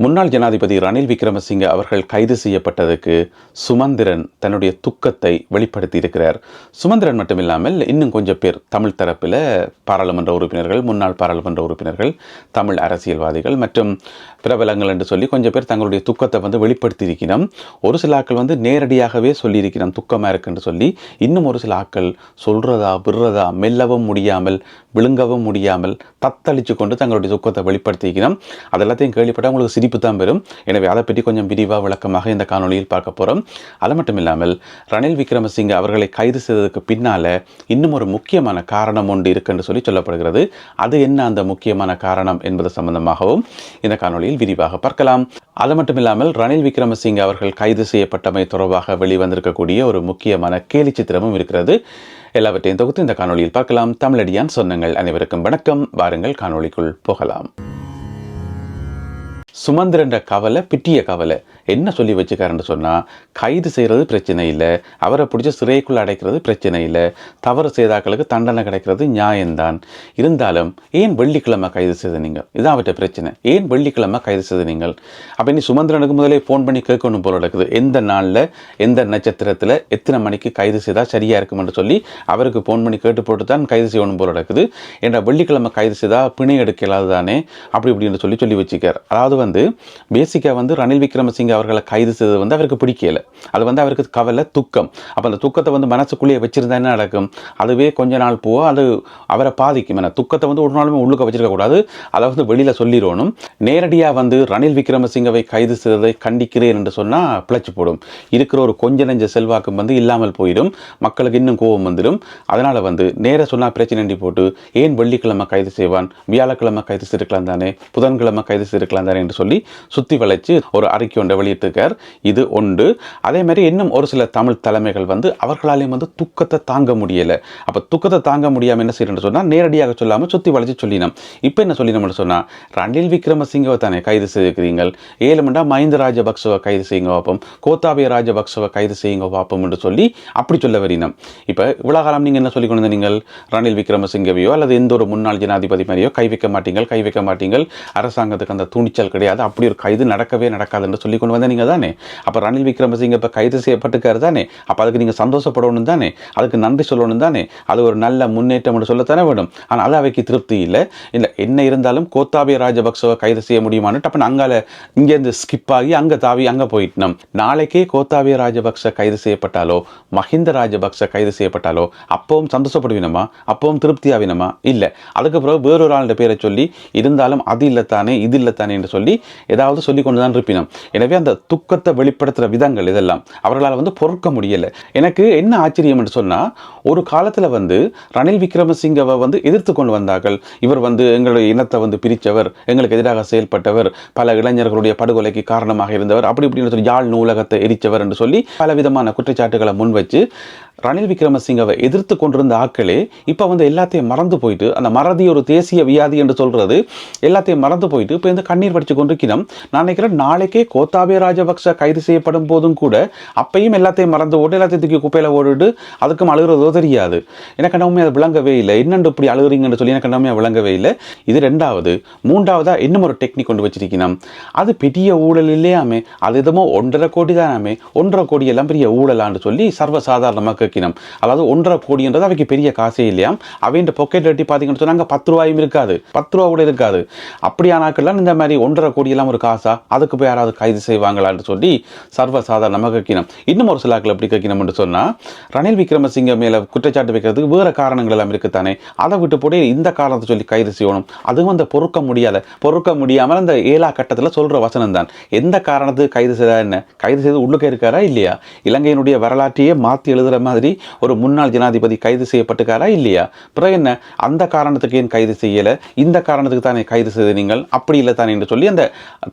முன்னாள் ஜனாதிபதி ரணில் விக்ரமசிங்க அவர்கள் கைது செய்யப்பட்டதுக்கு சுமந்திரன் தன்னுடைய துக்கத்தை வெளிப்படுத்தி இருக்கிறார் சுமந்திரன் மட்டுமில்லாமல் இன்னும் கொஞ்சம் பேர் தமிழ் தரப்பில் பாராளுமன்ற உறுப்பினர்கள் முன்னாள் பாராளுமன்ற உறுப்பினர்கள் தமிழ் அரசியல்வாதிகள் மற்றும் பிரபலங்கள் என்று சொல்லி கொஞ்சம் பேர் தங்களுடைய துக்கத்தை வந்து வெளிப்படுத்தி இருக்கிறோம் ஒரு சில ஆட்கள் வந்து நேரடியாகவே சொல்லியிருக்கிறோம் துக்கமாக இருக்குன்னு சொல்லி. இன்னும் ஒரு சில ஆட்கள் சொல்கிறதா விடுறதா மெல்லவும் முடியாமல் விழுங்கவும் முடியாமல் தத்தளித்து கொண்டு தங்களுடைய துக்கத்தை வெளிப்படுத்திக்கிறோம் அதெல்லாத்தையும் கேள்விப்பட்டால் உங்களுக்கு சிரிப்பு தான் பெறும். எனவே அதை பற்றி கொஞ்சம் விரிவாக விளக்கமாக இந்த காணொலியில் பார்க்க போகிறோம் அது மட்டும் இல்லாமல் ரணில் விக்ரமசிங்க அவர்களை கைது செய்ததுக்கு பின்னால் இன்னும் ஒரு முக்கியமான காரணம் ஒன்று இருக்குன்னு சொல்லி சொல்லப்படுகிறது. அது என்ன அந்த முக்கியமான காரணம் என்பது சம்பந்தமாகவும் இந்த காணொலியில் விரிவாக பார்க்கலாம். அது மட்டும் இல்லாமல் ரணில் விக்ரமசிங்க அவர்கள் கைது செய்யப்பட்டமை தொடர்பாக வெளிவந்திருக்கக்கூடிய ஒரு முக்கியமான கேலி சித்திரமும் இருக்கிறது. எல்லாவற்றையும் தொகுத்து இந்த காணொலியில் பார்க்கலாம். தமிழடியான் சொன்னங்கள் அனைவருக்கும் வணக்கம். வாருங்கள் காணொளிக்குள் போகலாம். சுமந்திரன்ற கவலை பிட்டிய கவலை. என்ன சொல்லி வச்சுக்காருன்னு சொன்னால் கைது செய்கிறது பிரச்சனை இல்லை. அவரை பிடிச்ச சிறைக்குள்ளே அடைக்கிறது பிரச்சனை இல்லை. தவறு செய்தாக்களுக்கு தண்டனை கிடைக்கிறது நியாயம்தான். இருந்தாலும் ஏன் வெள்ளிக்கிழமை கைது செய்து நீங்கள்? இதான் அவர்கிட்ட பிரச்சனை. ஏன் வெள்ளிக்கிழமை கைது செய்து நீங்கள்? அப்போ நீ சுமந்திரனுக்கு முதலே ஃபோன் பண்ணி கேட்கணும் போல நடக்குது. எந்த நாளில் எந்த நட்சத்திரத்தில் எத்தனை மணிக்கு கைது செய்தால் சரியாக இருக்குமென்று சொல்லி அவருக்கு ஃபோன் பண்ணி கேட்டு போட்டு தான் கைது செய்யணும் போல நடக்குது. என்ற வெள்ளிக்கிழமை கைது செய்தால் பிணை எடுக்கலாது தானே அப்படி இப்படின்னு சொல்லி சொல்லி வச்சுக்கார். அதாவது வந்து வந்து பேசிக்காக வந்து ரணில் விக்ரமசிங்க அவர்களை கைது செய்தது வந்து அவருக்கு பிடிக்கல. அது வந்து அவருக்கு கவலை துக்கம். அப்போ அந்த துக்கத்தை வந்து மனசுக்குள்ளேயே வச்சிருந்தா என்ன நடக்கும்? அதுவே கொஞ்ச நாள் போக அது அவரை பாதிக்கும். ஏன்னா துக்கத்தை வந்து ஒரு நாளுமே உள்ளுக்க வச்சிருக்கக்கூடாது அதை வந்து வெளியில் சொல்லிடணும். நேரடியாக வந்து ரணில் விக்ரமசிங்கவை கைது செய்ததை கண்டிக்கிறேன் என்று சொன்னால் பிழைச்சி போடும். இருக்கிற ஒரு கொஞ்ச நெஞ்ச செல்வாக்கும் வந்து இல்லாமல் போயிடும். மக்களுக்கு இன்னும் கோபம் வந்துடும். அதனால் வந்து நேர சொன்னால் பிரச்சனை போட்டு ஏன் வெள்ளிக்கிழமை கைது செய்வான்? வியாழக்கிழமை கைது செய்திருக்கலாம் தானே? புதன்கிழமை கைது செய்திருக்கலாம் தானே? என்று சொல்லி சுற்றி வளைச்சு ஒரு அறிக்கை ஒன்றை வெளியிட்டிருக்கார். இது ஒன்று. அதே மாதிரி இன்னும் ஒரு சில தமிழ் தலைமைகள் வந்து அவர்களாலேயும் வந்து துக்கத்தை தாங்க முடியலை. அப்போ துக்கத்தை தாங்க முடியாமல் என்ன செய்யணும்னு சொன்னால் நேரடியாக சொல்லாமல் சுற்றி வளைச்சு சொல்லினோம். இப்போ என்ன சொல்லினோம்னு சொன்னால் ரணில் விக்ரமசிங்கவை தானே கைது செய்திருக்கிறீங்கள் ஏழுமண்டா மஹிந்த ராஜபக்சவை கைது செய்யுங்க பார்ப்போம் கோத்தாபய ராஜபக்சவை கைது செய்யுங்க பார்ப்போம் என்று சொல்லி அப்படி சொல்ல வரினோம். இப்போ இவ்வளோ காலம் நீங்கள் என்ன சொல்லி கொண்டு நீங்கள்? ரணில் விக்ரமசிங்கவையோ அல்லது எந்த ஒரு முன்னாள் ஜனாதிபதி மாதிரியோ கை வைக்க மாட்டீங்கள் கை வைக்க மாட்டீங்கள். அரசாங்கத்துக்கு அந்த துணிச்சல் கிடையாது. அப்படி ஒரு கைது நடக்கவே நடக்காது என்று சொல்லி கொண்டு வந்த நீங்கள் தானே? அப்போ ரணில் விக்ரமசிங்க இப்போ கைது செய்யப்பட்டுக்காரு தானே? அப்போ அதுக்கு நீங்கள் சந்தோஷப்படணும் தானே? அதுக்கு நன்றி சொல்லணும் தானே? அது ஒரு நல்ல முன்னேற்றம் என்று சொல்லத்தானே வேணும் ஆனால் அது அவைக்கு திருப்தி இல்லை. இல்லை என்ன இருந்தாலும் கோத்தாபய ராஜபக்சவை கைது செய்ய முடியுமான்னு அப்போ அங்கால இங்கேருந்து ஸ்கிப் ஆகி அங்கே தாவி அங்கே போயிட்டோம். நாளைக்கே கோத்தாபய ராஜபக்ச கைது செய்யப்பட்டாலோ மஹிந்த ராஜபக்ச கைது செய்யப்பட்டாலோ அப்பவும் சந்தோஷப்படுவினமா? அப்பவும் திருப்தி ஆவினமா இல்லை. அதுக்கு பிறகு வேறொரு ஆளுடைய பேரை சொல்லி இருந்தாலும் அது இல்லைத்தானே இது இல்லைத்தானே என்று சொல்லி ஏதாவது சொல்லி கொண்டு தான் இருப்பினோம். எனவே அந்த துக்கத்தை வெளிப்படுத்துகிற விதங்கள் இதெல்லாம் அவர்களால் வந்து பொறுக்க முடியலை. எனக்கு என்ன ஆச்சரியம் என்று சொன்னால் ஒரு காலத்தில் வந்து ரணில் விக்ரமசிங்கவை வந்து எதிர்த்து கொண்டு வந்தார்கள். இவர் வந்து எங்களுடைய இனத்தை வந்து பிரித்தவர் எங்களுக்கு எதிராக செயல்பட்டவர் பல இளைஞர்களுடைய படுகொலைக்கு காரணமாக இருந்தவர் அப்படி இப்படின்னு சொல்லி யாழ் நூலகத்தை எரித்தவர் என்று சொல்லி பல விதமான குற்றச்சாட்டுகளை முன்வச்சு ரணில் விக்ரமசிங்கவை எதிர்த்து கொண்டிருந்த ஆட்களே இப்போ வந்து எல்லாத்தையும் மறந்து போயிட்டு அந்த மறதி ஒரு தேசிய வியாதி என்று சொல்கிறது எல்லாத்தையும் மறந்து போயிட்டு இப்போ இந்த கண்ணீர் படித்து கொண்டிருக்கிறோம். நான் நினைக்கிறேன் நாளைக்கே கோத்தாபே ராஜபக்ச கைது செய்யப்படும் போதும் கூட அப்பையும் எல்லாத்தையும் மறந்து ஓட்டு எல்லாத்தையும் தூக்கி குப்பையில் ஓடிட்டு அதுக்கும் அழுகிறதோ தெரியாது எனக்கு என்னவுமே அது விளங்கவே இல்லை. என்னென்று இப்படி அழுகுறீங்கன்னு சொல்லி எனக்கு என்னவுமே விளங்கவே இல்லை. இது ரெண்டாவது. மூன்றாவதாக இன்னும் ஒரு டெக்னிக் கொண்டு வச்சிருக்கணும் அது பெரிய ஊழல் இல்லையாமே? அது எதுமோ ஒன்றரை கோடி தானாமே? ஒன்றரை கோடி எல்லாம் பெரிய ஊழலான்னு சொல்லி சர்வசாதாரணமாக கேட்கணும் அதாவது ஒன்றரை கோடின்றது அவைக்கு பெரிய காசே இல்லையாம். அவையின் பொக்கெட் எட்டி பார்த்தீங்கன்னு சொன்னாங்க பத்து ரூபாயும் இருக்காது. பத்து ரூபா கூட இருக்காது. அப்படியானாக்கெல்லாம் இந்த மாதிரி ஒன்றரை கோடி எல்லாம் ஒரு காசா? அதுக்கு போய் யாராவது கைது செய்வாங்களான்னு சொல்லி சர்வசாதாரணமாக கேட்கணும் இன்னும் ஒரு சிலாக்கள் எப்படி கேட்கணும்னு சொன்னால் ரணில் விக்ரமசிங்க மேலே குற்றச்சாட்டு வைக்கிறதுக்கு வேறு காரணங்கள் எல்லாம் இருக்குத்தானே? அதை விட்டு போட்டு இந்த காரணத்தை சொல்லி கைது செய்யணும். அதுவும் அந்த பொறுக்க முடியாத பொறுக்க முடியாமல் அந்த ஏழா கட்டத்தில் சொல்கிற வசனம் தான் எந்த காரணத்துக்கு கைது செய்தா என்ன? கைது செய்து உள்ளுக்கே இருக்காரா இல்லையா? இலங்கையினுடைய வரலாற்றையே மாற்றி எழுதுகிற மாதிரி ஒரு முன்னாள் ஜனாதிபதி கைது செய்யப்பட்டுக்காரா இல்லையா? பிறகு என்ன? அந்த காரணத்துக்கு ஏன் கைது செய்யலை? இந்த காரணத்துக்கு தானே கைது செய்த நீங்கள்? அப்படி இல்லை தானே என்று சொல்லி அந்த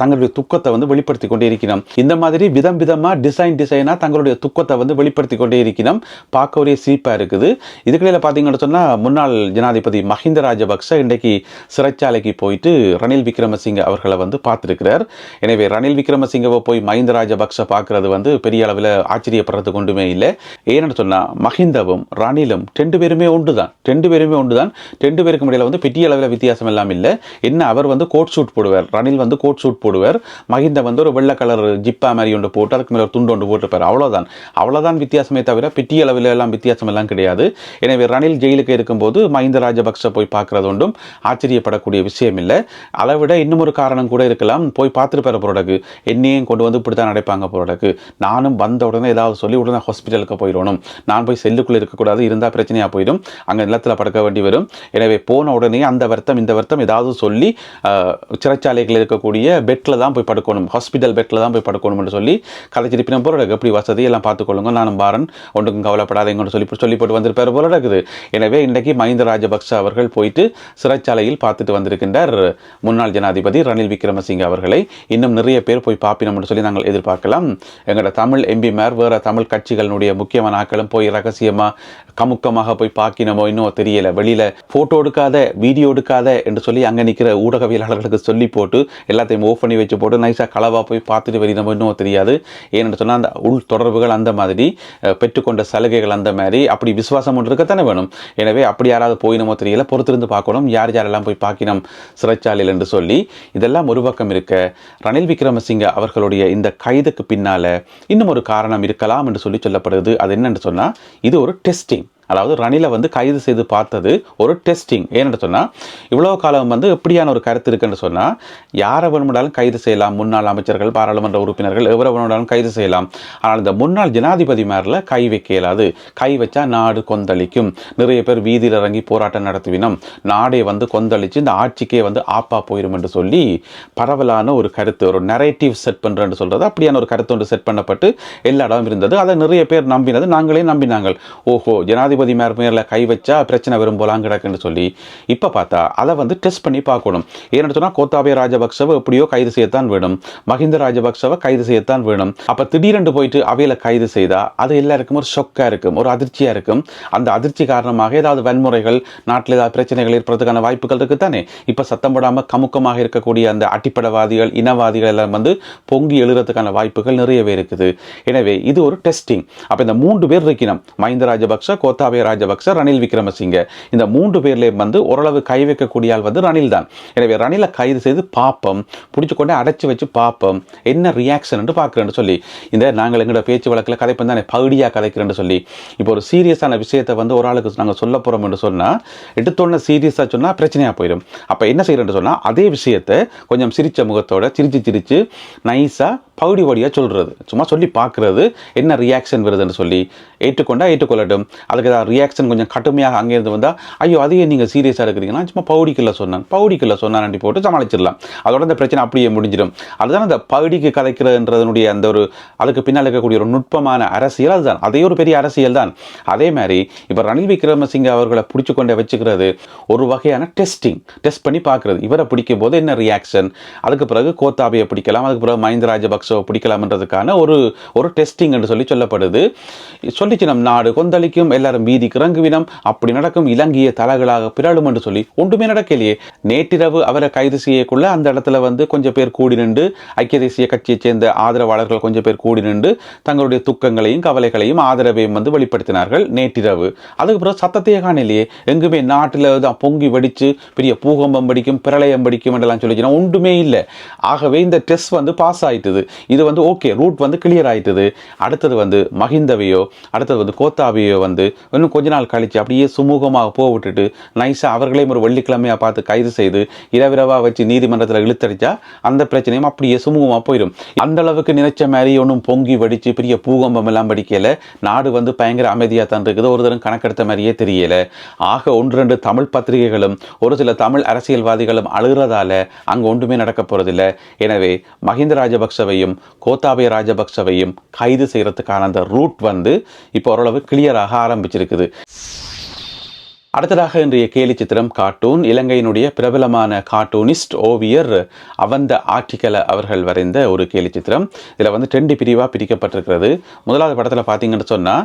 தங்களுடைய துக்கத்தை வந்து வெளிப்படுத்தி கொண்டே இருக்கிறோம். இந்த மாதிரி விதம் விதமாக டிசைன் டிசைனாக தங்களுடைய துக்கத்தை வந்து வெளிப்படுத்தி கொண்டே இருக்கிறோம். பார்க்க ஒரே விறுவிறுப்பாக இருக்குது. இதுக்கிடையில் பார்த்தீங்கன்னு சொன்னால் முன்னாள் ஜனாதிபதி மஹிந்த ராஜபக்ச இன்றைக்கு சிறைச்சாலைக்கு போயிட்டு ரணில் விக்ரமசிங்க அவர்களை வந்து பார்த்துருக்கிறார். எனவே ரணில் விக்ரமசிங்கவை போய் மஹிந்த ராஜபக்ச பார்க்கறது வந்து பெரிய அளவில் ஆச்சரியப்படுறதுக்கு ஒன்றுமே இல்லை. ஏன்னு சொன்னால் மஹிந்தவும் ரணிலும் ரெண்டு பேருமே ஒன்று தான் ரெண்டு பேருமே ஒன்று தான் ரெண்டு பேருக்கும் இடையில் வந்து பெரிய அளவில் வித்தியாசம் எல்லாம் இல்லை. என்ன அவர் வந்து கோட் ஷூட் போடுவார். ரணில் வந்து கோட் ஷூட் போடுவார். மஹிந்த வந்து ஒரு வெள்ளை கலர் ஜிப்பா மாதிரி ஒன்று போட்டு அதுக்கு மேலே ஒரு துண்டு ஒன்று போட்டுப்பார் அவ்வளோதான் அவ்வளோதான் வித்தியாசமே தவிர பெரிய அளவில் எல்லாம் வித்தியாசம் எல்லாம் கிடையாது. எனவே ரணில் ஜெயிலுக்கு இருக்கும்போது மஹிந்த ராஜபக்ச போய் பார்க்கறது ஒன்றும் ஆச்சரியப்படக்கூடிய விஷயம் இல்லை அதை விட இன்னும் ஒரு காரணம் கூட இருக்கலாம். போய் பார்த்துருப்பாரு போறதுக்கு என்னையும் கொண்டு வந்து இப்படி தான் நடப்பாங்க போறதுக்கு நானும் வந்த உடனே ஏதாவது சொல்லி உடனே ஹாஸ்பிட்டலுக்கு போயிடணும். நான் போய் செல்லுக்குள்ளே இருக்கக்கூடாது. இருந்தால் பிரச்சனையாக போயிடும். அங்கே நிலத்தில் படுக்க வேண்டி வரும். எனவே போன உடனே அந்த வருத்தம் இந்த வருத்தம் ஏதாவது சொல்லி சிறைச்சாலைகளில் சிறைச்சாலைகள் இருக்கக்கூடிய பெட்டில் தான் போய் படுக்கணும். ஹாஸ்பிட்டல் பெட்டில் தான் போய் படுக்கணும்னு சொல்லி கதைச்சிருப்பின போறதுக்கு எப்படி வசதி எல்லாம் பார்த்துக்கொள்ளுங்க. நானும் பாரன். ஒன்றுக்கும் கவலைப்படாதீங்கன்னு சொல்லி சொல்லி போட்டு வந்திருப்பார் போல இருக்குது எனவே இன்றைக்கு மஹிந்த ராஜபக்ச அவர்கள் போயிட்டு சிறைச்சாலையில் பார்த்துட்டு வந்திருக்கின்றார். முன்னாள் ஜனாதிபதி ரணில் விக்ரமசிங்க அவர்களை. இன்னும் நிறைய பேர் போய் பார்ப்பினோம்னு சொல்லி நாங்கள் எதிர்பார்க்கலாம். எங்களோட தமிழ் எம்பிமார் வேற தமிழ் கட்சிகளுடைய முக்கியமான ஆக்களும் போய் ரகசியமா கமுக்கமாக போய் பார்க்கணுமோ இன்னும் தெரியல. வெளியில் ஃபோட்டோ எடுக்காத வீடியோ எடுக்காத என்று சொல்லி அங்கே நிற்கிற ஊடகவியலாளர்களுக்கு சொல்லி போட்டு எல்லாத்தையும் ஓஃப் பண்ணி வச்சு போட்டு நைஸாக களவாக போய் பார்த்துட்டு வெளியினமோ இன்னும் தெரியாது. ஏன்னு சொன்னால் அந்த உள் தொடர்புகள் அந்த மாதிரி பெற்றுக்கொண்ட சலுகைகள் அந்த மாதிரி அப்படி விசுவாசம் ஒன்று இருக்கத்தானே வேணும். எனவே அப்படி யாராவது போயினமோ தெரியல பொறுத்திருந்து பார்க்கணும். யார் யாரெல்லாம் போய் பார்க்கினோம் சிறைச்சாலையில் என்று சொல்லி இதெல்லாம் ஒரு பக்கம் இருக்க ரணில் விக்ரமசிங்க அவர்களுடைய இந்த கைதுக்கு பின்னால் இன்னும் ஒரு காரணம் இருக்கலாம் என்று சொல்லி சொல்லப்படுது அது என்னென்று சொன்னால் இது ஒரு டெஸ்டிங் அதாவது ரணிலை வந்து கைது செய்து பார்த்தது ஒரு டெஸ்டிங் ஏன்னு சொன்னால் இவ்வளோ காலம் வந்து எப்படியான ஒரு கருத்து இருக்குன்னு சொன்னால் யாரை வேணுமென்றாலும் கைது செய்யலாம்? முன்னாள் அமைச்சர்கள் பாராளுமன்ற உறுப்பினர்கள் எவரை வேணுமென்றாலும் கைது செய்யலாம்? ஆனால் இந்த முன்னாள் ஜனாதிபதி மேரில் கை வைக்க இயலாது. கை வச்சா நாடு கொந்தளிக்கும். நிறைய பேர் வீதியில் இறங்கி போராட்டம் நடத்துவினோம். நாடே வந்து கொந்தளித்து இந்த ஆட்சிக்கே வந்து ஆப்பா போயிடும் என்று சொல்லி பரவலான ஒரு கருத்து ஒரு நரேட்டிவ் செட் பண்ணுறேன்னு சொல்கிறது அப்படியான ஒரு கருத்து ஒன்று செட் பண்ணப்பட்டு எல்லா இடமும் இருந்தது. அதை நிறைய பேர் நம்பினது. நாங்களே நம்பினாங்க. ஓஹோ ஜனாதிபதி மேர் மேரில் கை வச்சா பிரச்சனை வரும் போலாம் கிடக்குன்னு சொல்லி இப்போ பார்த்தா அதை வந்து டெஸ்ட் பண்ணி பார்க்கணும். ஏன்னு சொன்னால் கோத்தாபய ராஜபக்சவை எப்படியோ கைது செய்யத்தான் வேணும். மஹிந்த ராஜபக்சவை கைது செய்யத்தான் வேணும். அப்போ திடீரென்று போயிட்டு அவையில் கைது செய்தா அது எல்லாருக்கும் ஒரு ஷொக்காக இருக்கும் ஒரு அதிர்ச்சியாக இருக்கும். அந்த அதிர்ச்சி காரணமாக ஏதாவது வன்முறைகள் நாட்டில் ஏதாவது பிரச்சனைகள் ஏற்படுறதுக்கான வாய்ப்புகள் இருக்கு தானே இப்போ சத்தம் போடாமல் கமுக்கமாக இருக்கக்கூடிய அந்த அட்டிப்படவாதிகள் இனவாதிகள் எல்லாம் வந்து பொங்கி எழுதுறதுக்கான வாய்ப்புகள் நிறையவே இருக்குது. எனவே இது ஒரு டெஸ்டிங் அப்போ இந்த மூன்று பேர் இருக்கணும். மஹிந்த ராஜபக்ச கோத்தா கோத்தாபய ராஜபக்ச ரணில் விக்ரமசிங்க. இந்த மூன்று பேர்லேயும் வந்து ஓரளவு கை வைக்கக்கூடிய ஆள் வந்து ரணில் தான். எனவே ரணிலை கைது செய்து பார்ப்போம் பிடிச்சு கொண்டு அடைச்சி வச்சு பார்ப்போம் என்ன ரியாக்ஷன் என்று பார்க்குறேன்னு சொல்லி இந்த நாங்கள் எங்களோட பேச்சு வழக்கில் கதைப்போம் தானே பகுடியாக கதைக்கிறேன்னு சொல்லி இப்போ ஒரு சீரியஸான விஷயத்தை வந்து ஒரு ஆளுக்கு நாங்கள் சொல்ல போகிறோம் என்று சொன்னால் எடுத்தோன்னே சீரியஸாக சொன்னால் பிரச்சனையாக போயிடும். அப்போ என்ன செய்கிறேன்னு சொன்னால் அதே விஷயத்தை கொஞ்சம் சிரித்த முகத்தோட சிரித்து சிரித்து நைஸாக பகுடி வடியாக சொல்கிறது சும்மா சொல்லி பார்க்குறது என்ன ரியாக்ஷன் வருதுன்னு சொல்லி ஏற்றுக்கொண்டா ஏற்றுக்கொள்ளட்டும். அதுக்கு ஏதாவது ரியாக்ஷன் கொஞ்சம் கடுமையாக அங்கேருந்து வந்தால் ஐயோ அதையே நீங்கள் சீரியஸாக இருக்கிறீங்கன்னா சும்மா பவுடிக்குள்ள சொன்னேன். பவுடிக்குள்ள சொன்னான் போட்டு சமாளிச்சிடலாம். அதோட அந்த பிரச்சனை அப்படியே முடிஞ்சிடும். அதுதான் அந்த பகுடிக்கு கதைக்கிறதுன்றதனுடைய அந்த ஒரு அதுக்கு பின்னால் இருக்கக்கூடிய ஒரு நுட்பமான அரசியல் அதுதான். அதே ஒரு பெரிய அரசியல் தான். அதே மாதிரி இப்போ ரணில் விக்ரமசிங்க அவர்களை பிடிச்சு கொண்டே வச்சுக்கிறது ஒரு வகையான டெஸ்டிங் டெஸ்ட் பண்ணி பார்க்குறது. இவரை பிடிக்கும் போது என்ன ரியாக்ஷன் அதுக்கு பிறகு கோத்தாபையை பிடிக்கலாம் அதுக்கு பிறகு மஹிந்த ராஜபக்சவை பிடிக்கலாம்ன்றதுக்கான ஒரு ஒரு டெஸ்டிங் என்று சொல்லி சொல்லப்படுது. சொல்லிச்சு நம் நாடு கொந்தளிக்கும் எல்லாரும் வீதிக்கு இறங்குவினம் அப்படி நடக்கும் இலங்கைய தலைகளாக பிறழும் என்று சொல்லி ஒன்றுமே நடக்கலையே. நேற்றிரவு அவரை கைது செய்யக்குள்ள அந்த இடத்துல வந்து கொஞ்சம் பேர் கூடி நின்று ஐக்கிய தேசிய கட்சியைச் சேர்ந்த ஆதரவாளர்கள் கொஞ்சம் பேர் கூடி நின்று தங்களுடைய துக்கங்களையும் கவலைகளையும் ஆதரவையும் வந்து வெளிப்படுத்தினார்கள் நேற்றிரவு. அதுக்கு பிறகு சத்தத்தையே காணலையே. எங்குமே நாட்டில் தான் பொங்கி வடித்து பெரிய பூகம்பம் படிக்கும் பிரளயம் படிக்கும் என்றெல்லாம் சொல்லிச்சுன்னா ஒன்றுமே இல்லை. ஆகவே இந்த டெஸ்ட் வந்து பாஸ் ஆயிட்டது. இது வந்து ஓகே ரூட் வந்து கிளியர் ஆயிட்டுது. அடுத்தது வந்து மஹிந்தவையோ அடுத்தது வந்து கோத்தாவையோ வந்து இன்னும் கொஞ்ச நாள் கழிச்சு அப்படியே சுமூகமாக போக விட்டுட்டு நைஸாக அவர்களையும் ஒரு வெள்ளிக்கிழமையாக பார்த்து கைது செய்து இரவிரவாக வச்சு நீதிமன்றத்தில் இழுத்தடிச்சா அந்த பிரச்சனையும் அப்படியே சுமூகமாக போயிடும். அந்த அளவுக்கு நினைச்ச மாதிரி ஒன்றும் பொங்கி வடித்து பெரிய பூகம்பம் எல்லாம் படிக்கல நாடு வந்து பயங்கர அமைதியாக தான் இருக்குது. ஒரு தரம் கணக்கெடுத்த மாதிரியே தெரியல. ஆக ஒன்று ரெண்டு தமிழ் பத்திரிகைகளும் ஒரு சில தமிழ் அரசியல்வாதிகளும் அழுகிறதால அங்கே ஒன்றுமே நடக்க போகிறதில்ல எனவே மஹிந்த ராஜபக்சவையும் கோத்தாபய ராஜபக்சவையும் கைது செய்கிறதுக்கான அந்த ரூட் வந்து இப்போ ஓரளவு கிளியராக இருக்குது. அடுத்ததாக இன்றைய கேலி சித்திரம் கார்ட்டூன். இலங்கையினுடைய பிரபலமான கார்ட்டூனிஸ்ட் ஓவியர் அவந்த ஆர்டிகல அவர்கள் வரைந்த ஒரு கேலி சித்திரம். இதில் வந்து ரெண்டு பிரிவாக பிரிக்கப்பட்டிருக்கிறது. முதலாவது படத்தில் பார்த்தீங்கன்னு சொன்னால்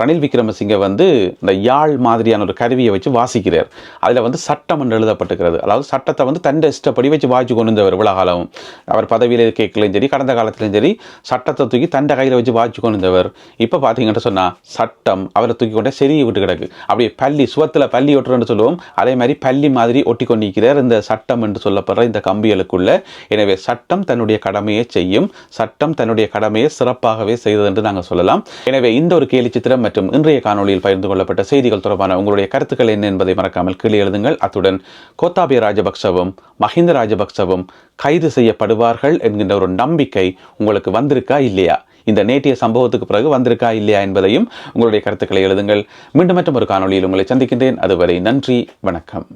ரணில் விக்ரமசிங்க வந்து இந்த யாழ் மாதிரியான ஒரு கருவியை வச்சு வாசிக்கிறார். அதில் வந்து சட்டம் என்று எழுதப்பட்டிருக்கிறது. அதாவது சட்டத்தை வந்து தண்டை இஷ்டப்படி வச்சு வாய்ச்சி கொண்டு வந்தவர் இவ்வளோ காலம். அவர் பதவியில் கேட்கலையும் சரி கடந்த காலத்திலையும் சரி சட்டத்தை தூக்கி தண்டை கையில் வச்சு வாய்ச்சி கொண்டு வந்தவர். இப்போ பார்த்தீங்கன்னு சொன்னால் சட்டம் அவரை தூக்கி கொண்டே செறிய விட்டு கிடக்கு. அப்படியே பள்ளி சுவத்தில் பள்ளி ஒட்டுறன்னு சொல்லுவோம். அதே மாதிரி பள்ளி மாதிரி ஒட்டி கொண்டிருக்கிறார் இந்த சட்டம் என்று சொல்லப்படுற இந்த கம்பிகளுக்குள்ள. எனவே சட்டம் தன்னுடைய கடமையை செய்யும் சட்டம் தன்னுடைய கடமையை சிறப்பாகவே செய்தது என்று நாங்கள் சொல்லலாம். எனவே இந்த ஒரு கேலி சித்திரம் மற்றும் இன்றைய காணொளியில் பகிர்ந்து கொள்ளப்பட்ட செய்திகள் தொடர்பான உங்களுடைய கருத்துக்கள் என்ன என்பதை மறக்காமல் கீழே எழுதுங்கள். அத்துடன் கோத்தாபய ராஜபக்சவும் மஹிந்த ராஜபக்சவும் கைது செய்யப்படுவார்கள் என்கின்ற ஒரு நம்பிக்கை உங்களுக்கு வந்திருக்கா இல்லையா? இந்த நேற்றைய சம்பவத்துக்கு பிறகு வந்திருக்கா இல்லையா என்பதையும் உங்களுடைய கருத்துக்களை எழுதுங்கள். மீண்டும் மற்றும் ஒரு காணொளியில் உங்களை சந்திக்கின்றேன். அதுவரை நன்றி வணக்கம்.